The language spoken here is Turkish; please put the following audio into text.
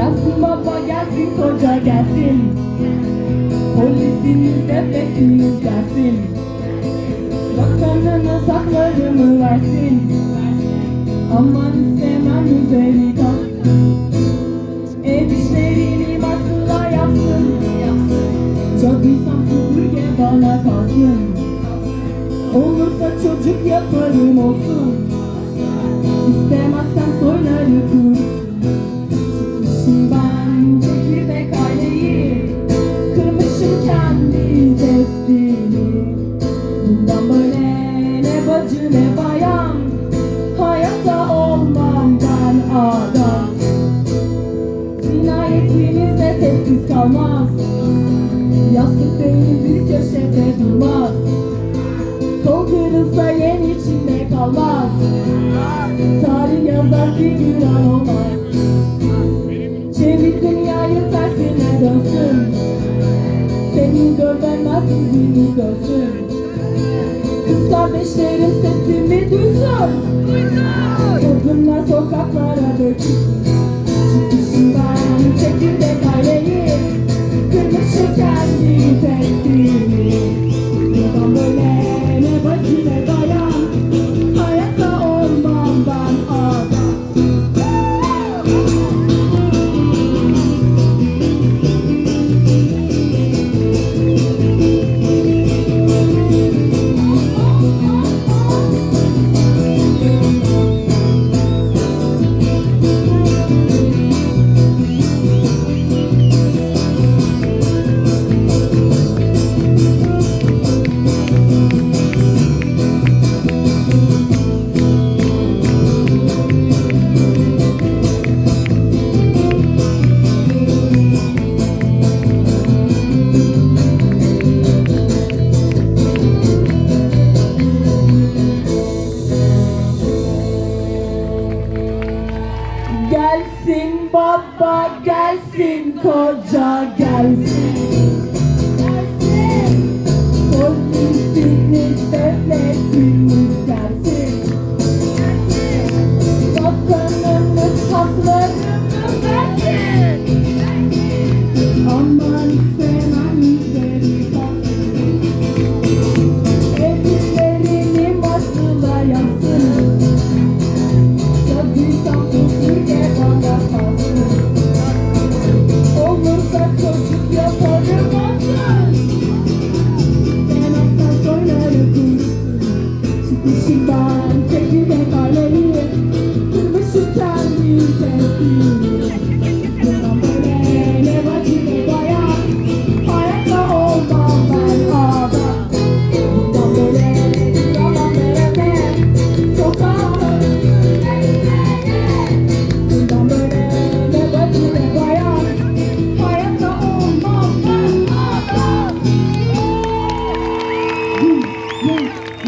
Gelsin baba gelsin koca gelsin. Polisimiz devletimiz gelsin. Vatanına saklarımı versin. Aman istemem üzeri kalsın Ev işlerini masla yapsın. Çok insan süpürge bana kalsın. Olursa çocuk yaparım olsun. İstemezsen soyları kursun adam Cinayetinizde sessiz kalmaz. Yastık değil bir köşede durmaz. Kol kırılsa yen içinde kalmaz. Tarih yazar figüran olmaz Çevir dünyayı tersine dönsün. Senin görmez yüzünü görsün. Kız kardeşlerim sesimi duysun Open sokaklara dökülür Gelsin baba gelsin koca gelsin. Gelsin. Polisimiz devletimiz gelsin. Vatanımız haklarını versin Aman Çıkışımdan çekirdek aileyi Kırmışım kendi tepkimi